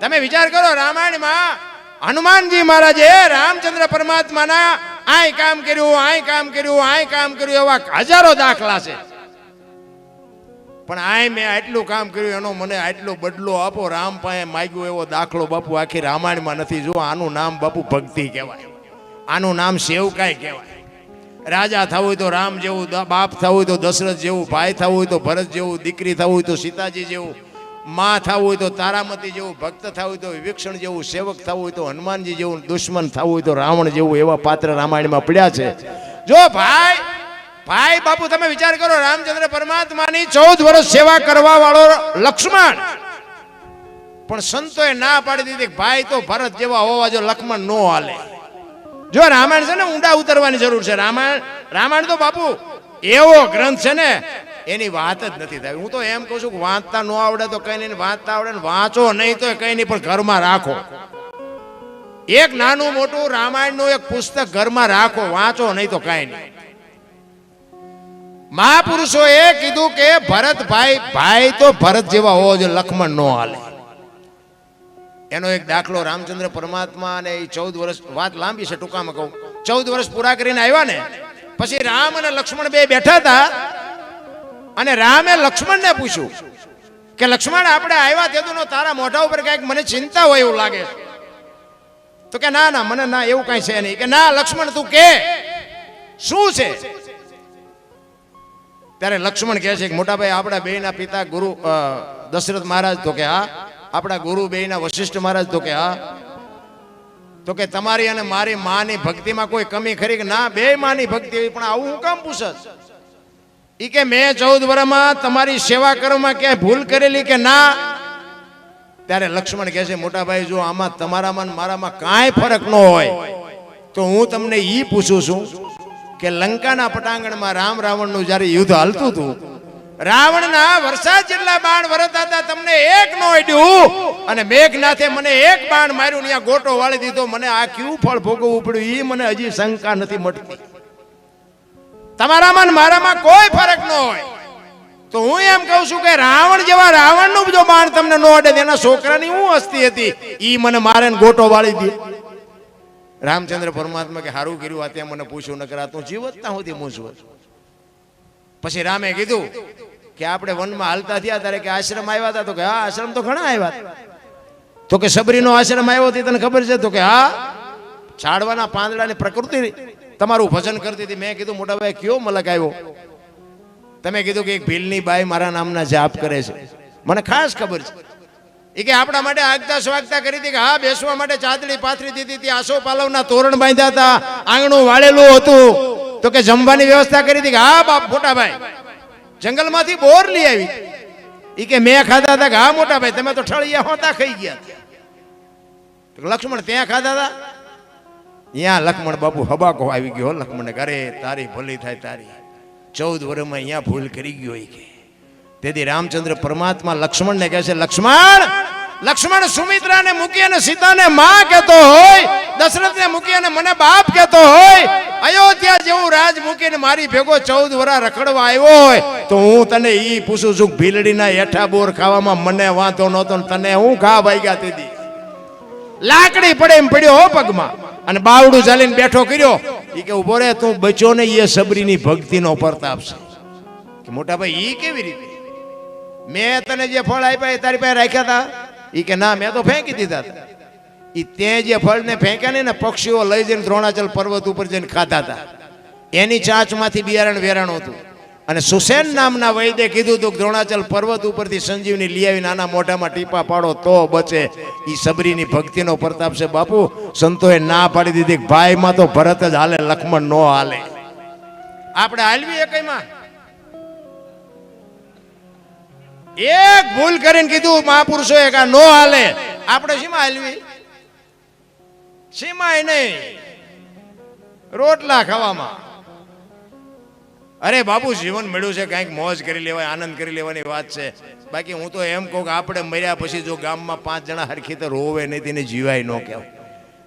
તમે વિચાર કરો, રામાયણમાં હનુમાનજી મહારાજે રામચંદ્ર પરમાત્માના આય કામ કર્યું, આય કામ કર્યું, આય કામ કર્યું એવા હજારો દાખલા છે. પણ આય મેં આટલું કામ કર્યું, એનો મને આટલો બદલો આપો, રામ પાસે માગ્યો એવો દાખલો બાપુ આખી રામાયણમાં નથી. જો આનું નામ બાપુ ભક્તિ કહેવાય. આનું નામ સેવકાય કહેવાય. રાજા થવું હોય તો રામ જેવું, બાપ થવું હોય તો દશરથ જેવું, ભાઈ થવું હોય તો ભરત જેવું, દીકરી થવું હોય તો સીતાજી જેવું માં થવું હોય તો તારામતી જેવું, ભક્ત થવું હોય તો વિભીક્ષણ જેવું, સેવક થવું હોય તો હનુમાનજી જેવું, દુશ્મન થવું હોય તો રાવણ જેવું, એવા પાત્ર રામાયણમાં પડ્યા છે. જો ભાઈ ભાઈ બાપુ, તમે વિચાર કરો, રામચંદ્ર પરમાત્માની ચૌદ વર્ષ સેવા કરવા વાળો લક્ષ્મણ. પણ સંતોએ ના પાડી દીધી ભાઈ તો ભરત જેવા હોવા જો લક્ષ્મણ નો હાલે. જો રામાયણ છે ને, ઊંડા ઉતરવાની જરૂર છે. રામાયણ રામાયણ તો બાપુ, એવો ગ્રંથ છે ને એની વાત જ નથી થાય. હું તો એમ કહું છું કે વાંચતા ન આવડે તો કઈ નહીં, વાંચતા આવડે ને વાંચો, નહીં તો કઈ નહીં, પણ ઘરમાં રાખો. એક નાનું મોટું રામાયણનું એક પુસ્તક ઘરમાં રાખો, વાંચો, નહીં તો કઈ નહીં. મહાપુરુષોએ કીધું કે ભરતભાઈ, ભાઈ તો ભરત જેવા હોવો જોઈએ લક્ષ્મણ નો હાલે. એનો એક દાખલો રામચંદ્ર પરમાત્મા અને એ ચૌદ વર્ષ, વાત લાંબી છે ટૂંકામાં કહું. ચૌદ વર્ષ પૂરા કરીને આવ્યા ને, પછી રામ અને લક્ષ્મણ બે બેઠા હતા અને રામે લક્ષ્મણને પૂછ્યું કે, લક્ષ્મણ, આપણે આવ્યા તે નો તારા મોઢા ઉપર કંઈક મને ચિંતા હોય એવું લાગે. તો કે, ના ના, મને ના, એવું કઈ છે નહીં. કે, ના, લક્ષ્મણ, તું કે. શું છે? ત્યારે લક્ષ્મણ કહે છે કે, મોટાભાઈ, આપણા બેના પિતા ગુરુ દશરથ મહારાજ તો કે, હા. આપણા ગુરુ બેયના વશિષ્ઠ મહારાજ તો કે, હા. તો કે, તમારી અને મારી માની ભક્તિમાં કોઈ કમી ખરી કે, ના બે માની ભક્તિ પણ આવું હું કામ પૂછસ ઈ કે મેં ચૌદ વર્ષમાં તમારી સેવા કરવામાં ક્યાંય ભૂલ કરેલી કે ના? ત્યારે લક્ષ્મણ કહે છે, મોટાભાઈ, જો આમાં તમારામાં મારામાં કાંઈ ફરક ન હોય, તો હું તમને ઈ પૂછું છું કે લંકાના પટાંગણમાં રામ રાવણનું જ્યારે યુદ્ધ હાલતું હતું, રાવણના વરસાદ જેટલા બાણ વરતા હતા, તમને એક ન અડ્યું. અને મેઘનાથે મને એક બાણ માર્યું ત્યાં ગોટો વાળી દીધો. મને આ ક્યુ ફળ ભોગવવું પડ્યું? એ મને હજી શંકા નથી મટતી. તમારામાં ને મારામાં કોઈ ફરક ન હોય. તો હું એમ કહું છું કે રાવણ જેવા રાવણનું જો બાણ તમને ન અડે એના છોકરાની હું હસ્તી હતી? ઈ મને મારે ગોટો વાળી દે. રામચંદ્ર પરમાત્મા કે સારું કર્યું, આ તે મને પૂછ્યું ન કરા તું જીવતતા સુધી મૂંઝવત. પછી રામે કીધું કે આપણે વનમાં હાલતા થયા ત્યારે કે આશ્રમ આવ્યા હતા, તો કે હા, આશ્રમ તો ઘણા આવ્યા તો કે સબરીનો આશ્રમ આવ્યો હતી તને ખબર છે? તો કે હા ઝાડવાના પાંદડાની પ્રકૃતિ તમારું ભજન કરતી હતી, મેં કીધું, મોટા ભાઈ, કયો મલક આવ્યો? તમે કીધું કે એક ભીલની બાઈ મારા નામના જાપ કરે છે. મને ખાસ ખબર છે. એ કે આપણા માટે આગતા સ્વાગતા કરી હતી કે હા, બેસવા માટે ચાદડી પાથરી દીધી હતી, આસો પાલવના તોરણ બાંધ્યા હતા, આંગણું વાળેલું હતું. તો કે જમવાની વ્યવસ્થા કરી હતી કે હા, બાપ, મોટા ભાઈ, જંગલમાંથી બોર લઈ આવી. એ કે મેં ખાધા હતા કે હા, મોટા ભાઈ, તમે તો ઠળિયા હોતા ખાઈ ગયા. લક્ષ્મણ, ત્યાં ખાધા હતા? અહીંયા લક્ષ્મણ બાપુ હબાકો આવી ગયો લક્ષ્મણ કરે તારી ભલી થાય, તારી. ચૌદ વર્ષમાં અહીંયા ભૂલ કરી ગયો એ કે. તેથી રામચંદ્ર પરમાત્મા લક્ષ્મણને કહે છે, લક્ષ્મણ લક્ષ્મણ સુમિત્રાને મૂકી અને સીતાને માં કહેતો હોય, દશરથને મૂકી અને મને બાપ કહેતો હોય, અયોધ્યા જેવું રાજ મૂકીને મારી ભેગો ચૌદ વરા રખડવા આવ્યો હોય, તો હું તને ઈ પૂછું છું, ભીલડીના હેઠા બોર ખાવામાં મને વાંધો નહોતો તને હું ખા ભાઈ ગયા તેથી. લાકડી પડે એમ પડ્યો હો પગમાં. અને બાવડું ચાલીને બેઠો કર્યો. એ કે ઊભો રે તું બચો ને એ સબરીની ભક્તિનો પ્રતાપ છે કે મોટા ભાઈ ઈ કેવી રીતે? મેં તને જે ફળ આપ્યા એ તારી પાસે રાખ્યા હતા ઈ કે ના મેં તો ફેંકી દીધા હતા ઈ તે જે ફળને ફેંક્યા ને ને પક્ષીઓ લઈ જઈને દ્રોણાચલ પર્વત ઉપર જઈને ખાતા હતા એની ચાંચમાંથી બિયારણ વેરાણ હતું. અને સુસેન નામના વૈદ્ય કીધું હતું દ્રોણાચલ પર્વત ઉપરથી સંજીવની લઈ આવી નાના મોઢામાં ટીપા પાડો તો બચે. એ સબરીની ભક્તિનો પ્રતાપ છે. બાપુ, સંતોએ ના પાડી દીધી ભાઈમાં તો ભરત જ હાલે, લક્ષ્મણ નો હાલે. આપણે હાલવી એકમાં એક ભૂલ કરીને કીધું મહાપુરુષોએ કે નો હાલે. આપણે શીમાં હાલવી? શીમાં નહીં. રોટલા ખાવામાં. અરે બાપુ, જીવન મળ્યું છે, કાંઈક મોજ કરી લેવાય, આનંદ કરી લેવાની વાત છે. બાકી હું તો એમ કહું કે આપણે મર્યા પછી જો ગામમાં પાંચ જણા હરખી તો રોવે નહીં, તેને જીવાય ન કહેવાય.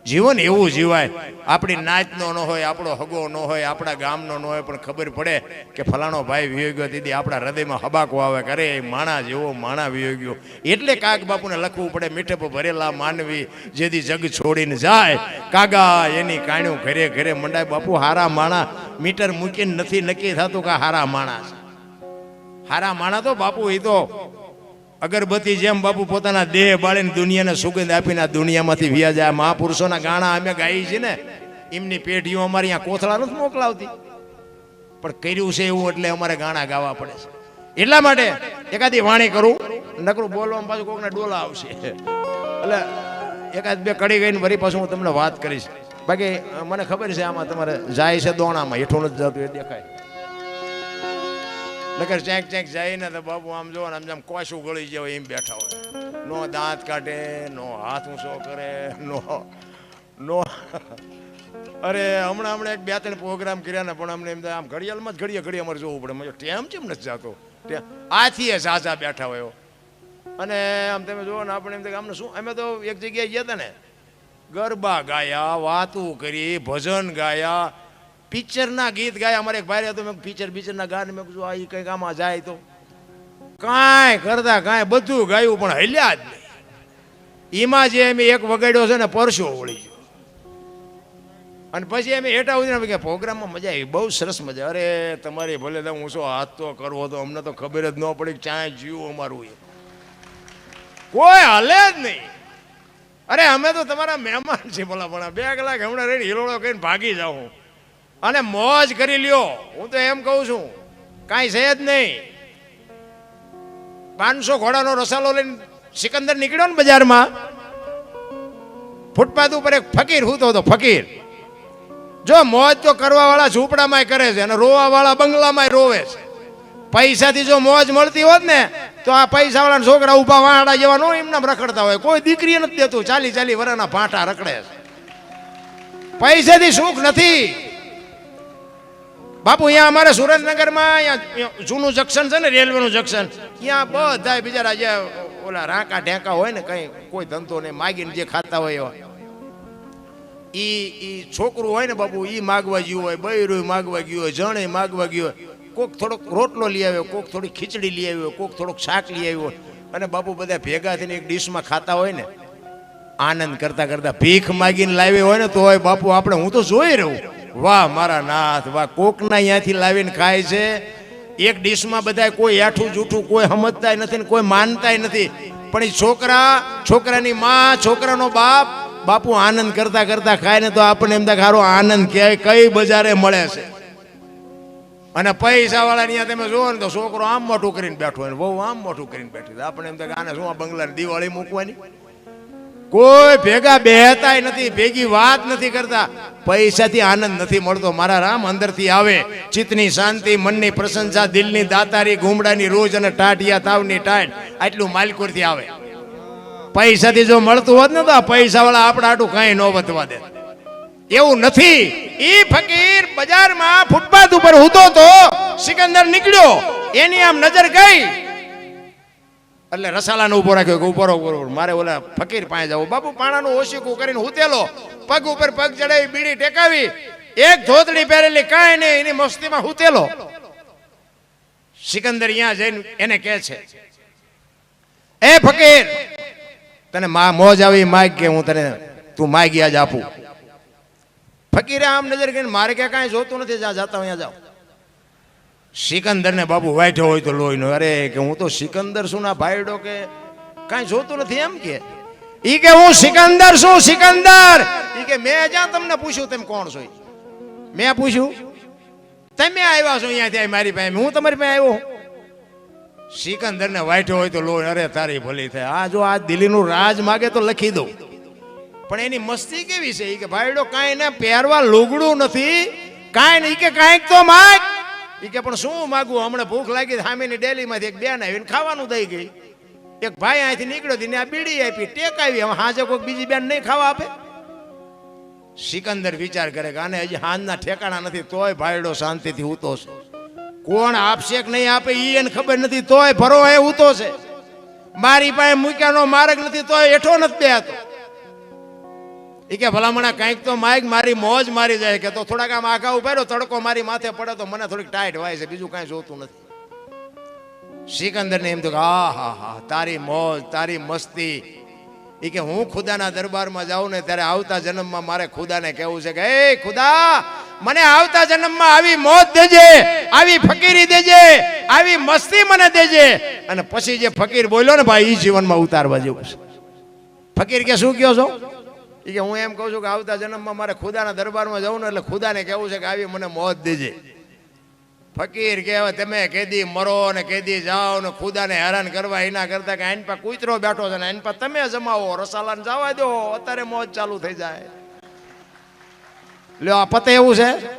જીવન એવું જીવાય, આપણી નાચનો ન હોય, આપણો હગો ન હોય, આપણા ગામનો ન હોય, પણ ખબર પડે કે ફલાણો ભાઈ વિયોગ્યો, દીદી આપણા હૃદયમાં હબાકો આવે કરે એ માણા જેવો માણા વિયોગ્યો. એટલે કાગ બાપુને લખવું પડે, મીઠપ ભરેલા માનવી જેથી જગ છોડીને જાય. કાગા એની કાણ્યું ઘરે ઘરે મંડાય, બાપુ, હારા માણા, મીટર મૂકીને નથી નક્કી થતું કે હારા માણા હારા માણા તો બાપુ એ તો અગરબત્તી જેમ બાપુ પોતાના દેહ બાળીને દુનિયાને સુગંધ આપીને દુનિયામાંથી વ્યા જાય. મહાપુરુષોના ગાણા અમે ગાઈ છે ને, એમની પેઢીઓ અમારે અહીંયા કોથળા નથી મોકલાવતી. પણ કર્યું છે એવું એટલે અમારે ગાણા ગાવા પડે છે. એટલા માટે એકાદી વાણી કરું, નકરું બોલવામાં પાછું કોકને ડોલા આવશે. એટલે એકાદ બે કડી ગઈને વરી પાછું હું તમને વાત કરીશ. બાકી મને ખબર છે આમાં તમારે જાય છે દોણામાં હેઠું નથી જતું એ દેખાય. નકર ચેક ચેક જાય ને તો બાબુ આમ જો ને આમ જેમ કોશું ગળી જાય એમ બેઠા હોય. નો દાંત કાઢે, નો હાથ ઊંચો કરે, નો નો. અરે હમણાં હમણાં એક બે ત્રણ પ્રોગ્રામ કર્યા ને પણ અમને એમ આમ ઘડિયાળમાં જ ઘડીએ ઘડીએ અમારે જોવું પડે. મને ટેમ ચેમ નથી જાતો આથી એ ઝાઝા બેઠા હોય અને આમ તમે જુઓ ને આપણે એમ થાય આમને શું, અમે તો એક જગ્યાએ ગયા હતા ને, ગરબા ગાયા, વાતું કરી, ભજન ગાયા પિક્ચરના ગીત ગાયા. અમારે એક ભાઈ હતો મેં પિક્ચર, પિક્ચરના ગાને. મેં કીધું, આ ઈ કંઈક આમાં જાય તો. કાંઈ કરતા કાંઈ બધું ગાયું, પણ હલ્યા જ નહીં. એમાં જે એમ એક વગાડ્યો છે ને, પરસો વળી ગયો. અને પછી એમ એટા ઉતરીને કે પ્રોગ્રામમાં મજા આવી. બહુ સરસ મજા. અરે, તમારી ભલે હું શું હાથ તો કરવો તો, અમને તો ખબર જ ન પડી ચાય જીવું અમારું એ કોઈ હાલે જ નહીં. અરે, અમે તો તમારા મહેમાન છે ભલા ભણા બે કલાક હમણાં રહીને હિલોળો કરીને ભાગી જાઉં અને મોજ કરી લ્યો. હું તો એમ કહું છું, કાંઈ છે જ નહીં. પાંચસો ઘોડાનો રસાલો લઈને સિકંદર નીકળ્યો ને બજારમાં. ફૂટપાથ ઉપર એક ફકીર હું હતો, ફકીર. જો મોજ તો કરવા વાળા ઝૂંપડામાં કરે છે અને રોવા વાળા બંગલામાં રોવે છે. પૈસાથી જો મોજ મળતી હોત ને, તો આ પૈસા વાળા છોકરા ઊભા વાંડા જેવા નો એમને રખડતા હોય. કોઈ દીકરી નથી દેતું, ચાલી ચાલી વરાના ભાંટા રખડે છે. પૈસાથી સુખ નથી. બાપુ, અહીંયા અમારે સુરેન્દ્રનગરમાં અહીંયા જૂનું જંકશન છે ને, રેલવેનું જંકશન. ત્યાં બધા બિચારા જે ઓલા રાંકા ઢેંકા હોય ને, કંઈ કોઈ ધંધો ને માગીને જે ખાતા હોય એવા. ઈ ઈ છોકરું હોય ને બાપુ, ઈ માગવા ગયું હોય, બૈરું માગવા ગયું હોય, જણે માગવા ગયું હોય. કોક થોડોક રોટલો લઈ આવ્યો, કોક થોડી ખીચડી લઈ આવ્યો, કોક થોડોક શાક લઈ આવ્યો. અને બાપુ બધા ભેગા થઈને એક ડીશમાં ખાતા હોય ને, આનંદ કરતા કરતા ભીખ માગીને લાવી હોય ને તો બાપુ, આપણે હું તો જોઈ રહું. વાહ, મારા નાથ, વાહ, કોકના અહીંયાથી લાવીને ખાય છે? એક ડીશમાં બધા કોઈ હેઠું જૂઠું, કોઈ સમજતાય નથી ને કોઈ માનતાય નથી. પણ એ છોકરા, છોકરાની માં, છોકરાનો બાપ, બાપુ આનંદ કરતા કરતા ખાય ને તો આપણને એમ થાય આનંદ ક્યાંય કઈ બજારે મળે છે. અને પૈસા વાળા ત્યાં તમે જુઓ ને તો છોકરો આમ મોટું કરીને બેઠો હોય બહુ આમ મોટું કરીને બેઠી આપણે એમ થાય આને શું આ દિવાળી મૂકવાની? કોઈ ભેગા બેહતાય નથી, ભેગી વાત નથી કરતા. પૈસાથી આનંદ નથી મળતો. મારા રામ અંદરથી આવે. ચિત્તની શાંતિ, મનની પ્રશંસા, દિલની દાતારી, ઘૂમડાની રોજ અને ટાટિયા તાવની ટાટ આટલું માલકોરથી આવે. પૈસાથી જો મળતું હોત ને તો આ પૈસા વાળા આપણા આટું કાંઈ ન વધવા દે. એવું નથી. એ ફકીર બજારમાં ફૂટપાથ ઉપર ઉતો તો સિકંદર નીકળ્યો. એની આમ નજર ગઈ. એટલે રસાલાનો ઊભો રાખ્યો, કે ઊભો ઊભો મારે ઓલા ફકીર પાસે જવું. બાપુ, પાણાનું ઓશીકું કરીને હુતેલો. પગ ઉપર પગ ચડાવી, બીડી ટેકાવી. એક ધોતડી પહેરેલી, કાંઈ નહીં, એની મસ્તીમાં હુતેલો. સિકંદર અહીંયા જઈને એને કહે છે, એ ફકીર, તને મા મોજ આવી, માગ કે હું તને, તું માગી આજ આપું. ફકીરે આમ નજર કરીને, મારે ક્યાં કાંઈ જોતું નથી જ્યાં જાતા અહીંયા જાઓ. સિકંદર ને બાબુ વાઈઠો હોય તો લોહી નો અરે કે હું તો સિકંદર શું ના ભાઈડો કે કાંઈ જોતું નથી એમ કે? ઈ કે હું સિકંદર છું, સિકંદર. ઈ કે મેં જ્યાં તમને પૂછ્યું તેમ કોણ છો મેં પૂછ્યું? તમે આવ્યા છો અહીંયાથી મારી પાસે. હું તમારી પાસે આવ્યો? સિકંદર ને વાઢ્યો હોય તો લોહી. અરે તારી ભલી થાય. આ જો આ દિલ્હીનું રાજ માગે તો લખી દઉં. પણ એની મસ્તી કેવી છે? ઈ કે ભાઈડો કાંઈ ને પહેરવા લુગડું નથી. કાંઈ નહીં. કે કાંઈક તો માગ. ઈ કે, પણ શું માગું? હમણાં ભૂખ લાગી સામેની ડેલીમાંથી એક બેન આવીને ખાવાનું દઈ ગઈ. એક ભાઈ અહીંથી નીકળ્યો હતી ને આ બીડી આપી, ટેક આવી. હવે હાજે કોઈક બીજી બેન નહીં ખાવા આપે? સિકંદર વિચાર કરે કે, આને હજી હાંજના ઠેકાણા નથી, તોય ભાઈડો શાંતિથી ઉતો છે. કોણ આપશે કે નહીં આપે એ એને ખબર નથી, તોય ભરો એ ઉતો છે. મારી પાસે મૂક્યાનો માર્ગ નથી, તોય એઠો નથી બેહતો. એ કે ભલામણા કંઈક તો માઇક મારી મોજ મારી જાય કે તો થોડાક આમ આખા ઊભા રહ્યો તડકો મારી માથે પડે તો મને થોડીક ટાઈટ વાય છે, બીજું કાંઈ જોતું નથી. સિકંદરને એમ તો કે હા હા હા, તારી મોજ, તારી મસ્તી. એ કે હું ખુદાના દરબારમાં જાઉં ને ત્યારે આવતા જન્મમાં મારે ખુદાને કહેવું છે કે, એ ખુદા, મને આવતા જન્મમાં આવી મોજ દેજે, આવી ફકીરી દેજે, આવી મસ્તી મને દેજે. અને પછી જે ફકીર બોલ્યો ને, ભાઈ એ જીવનમાં ઉતારવા જેવું છે. ફકીર કે, શું કહો છો? એ કે હું એમ કહું છું કે આવતા જન્મમાં મારે ખુદાના દરબારમાં જવું ને એટલે ખુદાને કહેવું છે કે આવી મને મોત દેજે. ફકીર કહેવાય તમે કેદી મરો ને કેદી જાઓ ને ખુદાને હેરાન કરવા એના કરતા કે આઈન પા કૂતરો બેઠો છે ને આઈન પા તમે જમાવો, રસાલાને જવા દો, અત્યારે મોજ ચાલુ થઈ જાય. લ્યો, આ પતે એવું છે?